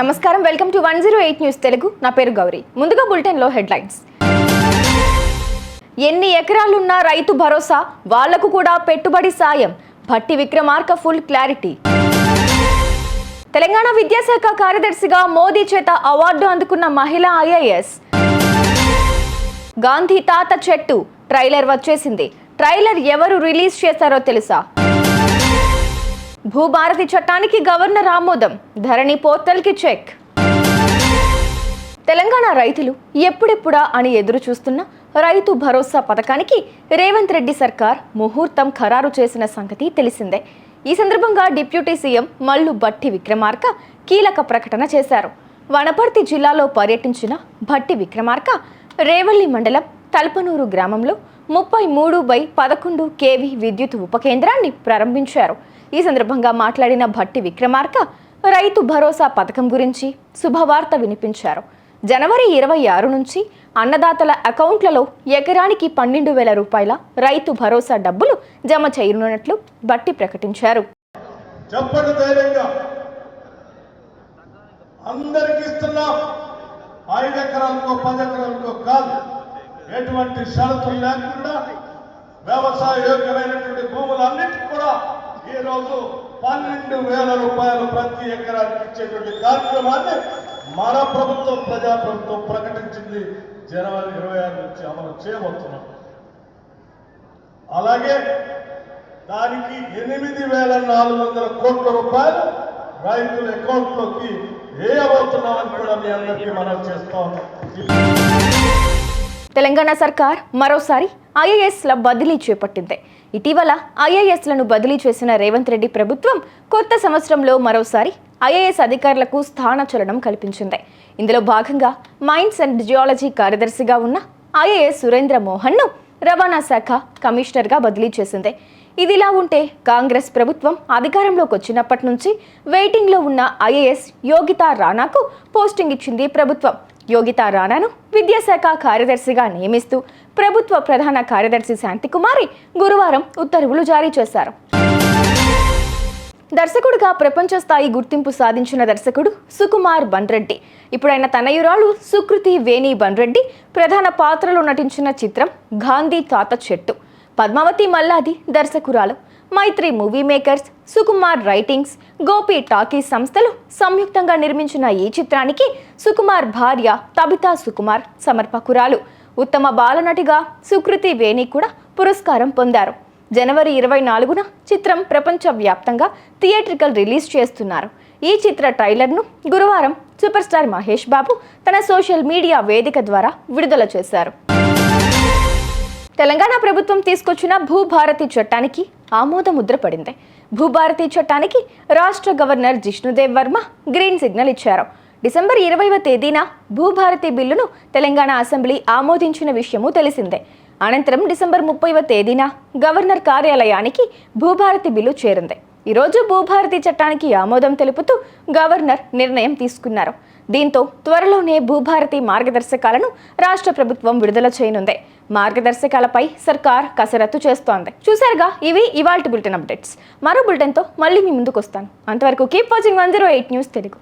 నమస్కారం. Welcome to one zero eight news Telugu నా పేరు గౌరీ. ముందుగా బులెటిన్లో హెడ్లైన్స్ ఎన్ని ఎకరాలున్నా రైతు భరోసా వాళ్ళకు కూడా పెట్టుబడి సాయం. భట్టి విక్రమార్క ఫుల్ క్లారిటీ తెలంగాణ విద్యాశాఖ కార్యదర్శిగా మోదీ చేత అవార్డు అందుకున్న మహిళ ఐఏఎస్. గాంధీ తాత చెట్టు. ట్రైలర్ వచ్చేసింది. ట్రైలర్ ఎవరు రిలీజ్ చేశారో తెలుసా? భూభారతి చట్టానికి గవర్నర్ ఆమోదం. ధరణి పోర్టల్కి చెక్. తెలంగాణ రైతులు ఎప్పుడెప్పుడా అని ఎదురు చూస్తున్న రైతు భరోసా పథకానికి రేవంత్ రెడ్డి సర్కార్ ముహూర్తం ఖరారు చేసిన సంగతి తెలిసిందే. ఈ సందర్భంగా డిప్యూటీ సీఎం మల్లు భట్టి విక్రమార్క కీలక ప్రకటన చేశారు. వనపర్తి జిల్లాలో పర్యటించిన భట్టి విక్రమార్క రేవల్లి మండలం తలపనూరు గ్రామంలో ముప్పై మూడు బై పదకొండు కేవీ విద్యుత్ ఉపకేంద్రాన్ని ప్రారంభించారు. ఈ సందర్భంగా మాట్లాడిన భట్టి విక్రమార్క రైతు భరోసా పథకం గురించి శుభవార్త వినిపించారు. జనవరి ఇరవై ఆరు నుంచి అన్నదాతల అకౌంట్లలో ఎకరానికి పన్నెండు వేల రూపాయల రైతు భరోసా డబ్బులు జమ చేయనున్నట్లు బట్టి ప్రకటించారు. చెప్పండి ధైర్యంగా. అందరికి ఇస్తున్నాం. ఐదు ఎకరాలకో పది ఎకరాలకో కాదు. ఎటువంటి షరతులు లేకుండా వ్యవసాయ యోగ్యమైనటువంటి భూముల రోజు పన్నెండు వేల రూపాయలు ప్రతి ఎకరానికి ఇచ్చేటువంటి కార్యక్రమాన్ని మన ప్రభుత్వం ప్రజా ప్రభుత్వం ప్రకటించింది. జనవరి ఇరవై ఆరు నుంచి అమలు చేయబోతున్నాం. అలాగే దానికి ఎనిమిది వేల నాలుగు వందల కోట్ల రూపాయలు రైతుల అకౌంట్లోకి వేయబోతున్నామని కూడా మీ అందరికీ మనం చేస్తాం తెలంగాణ సర్కార్ మరోసారి ఐఏఎస్ల బదిలీ చేపట్టింది. ఇటీవల ఐఏఎస్లను బదిలీ చేసిన రేవంత్ రెడ్డి ప్రభుత్వం కొత్త సంవత్సరంలో మరోసారి ఐఏఎస్ అధికారులకు స్థానచలనం కల్పించింది. ఇందులో భాగంగా మైన్స్ అండ్ జియాలజీ కార్యదర్శిగా ఉన్న ఐఏఎస్ సురేంద్ర మోహన్ను రవాణా శాఖ కమిషనర్గా బదిలీ చేసింది. ఇదిలా ఉంటే కాంగ్రెస్ ప్రభుత్వం అధికారంలోకి వచ్చినప్పటి నుంచి వెయిటింగ్లో ఉన్న ఐఏఎస్ యోగితా రాణాకు పోస్టింగ్ ఇచ్చింది ప్రభుత్వం. యోగితా రాణాను విద్యాశాఖ కార్యదర్శిగా నియమిస్తూ ప్రభుత్వ ప్రధాన కార్యదర్శి శాంతికుమారి గురువారం ఉత్తర్వులు జారీ చేశారు. దర్శకుడిగా ప్రపంచ స్థాయి గుర్తింపు సాధించిన దర్శకుడు సుకుమార్ బన్రెడ్డి. ఇప్పుడైన తనయురాలు సుకృతి వేణి బన్రెడ్డి ప్రధాన పాత్రలో నటించిన చిత్రం గాంధీ తాత చెట్టు. Padmavathi Malladi దర్శకురాలు Mythri movie makers Sukumar writings Gopi talkies సంస్థలు సంయుక్తంగా నిర్మించిన ఈ చిత్రానికి సుకుమార్ భార్య తబితా సుకుమార్ సమర్పకురాలు. ఉత్తమ బాలనటిగా సుకృతి వేణి కూడా పురస్కారం పొందారు. జనవరి ఇరవై నాలుగున చిత్రం ప్రపంచవ్యాప్తంగా థియేట్రికల్ రిలీజ్ చేస్తున్నారు. ఈ చిత్ర ట్రైలర్ను గురువారం సూపర్ స్టార్ మహేష్ బాబు తన సోషల్ మీడియా వేదిక ద్వారా విడుదల చేశారు. తెలంగాణ ప్రభుత్వం తీసుకొచ్చిన భూభారతి చట్టానికి ఆమోద ముద్ర పడింది భూభారతి చట్టానికి రాష్ట్ర governor Jishnudev Varma green signal ఇచ్చారు. డిసెంబర్ ఇరవైవ తేదీన భూభారతి బిల్లును తెలంగాణ అసెంబ్లీ ఆమోదించిన విషయము తెలిసిందే. అనంతరం డిసెంబర్ ముప్పైవ తేదీన గవర్నర్ కార్యాలయానికి భూభారతి బిల్లు చేరింది. ఈరోజు భూభారతి చట్టానికి ఆమోదం తెలుపుతూ గవర్నర్ నిర్ణయం తీసుకున్నారు. దీంతో త్వరలోనే భూభారతి మార్గదర్శకాలను రాష్ట్ర ప్రభుత్వం విడుదల చేయనుంది. మార్గదర్శకాలపై సర్కార్ కసరత్తు చేస్తోంది. చూసారుగా ఇవి ఇవాల్టి బులెటిన్ అప్డేట్స్. మరో బులెటిన్తో మళ్ళీ మీ ముందుకు వస్తాను. అంతవరకు keep watching one zero eight news Telugu.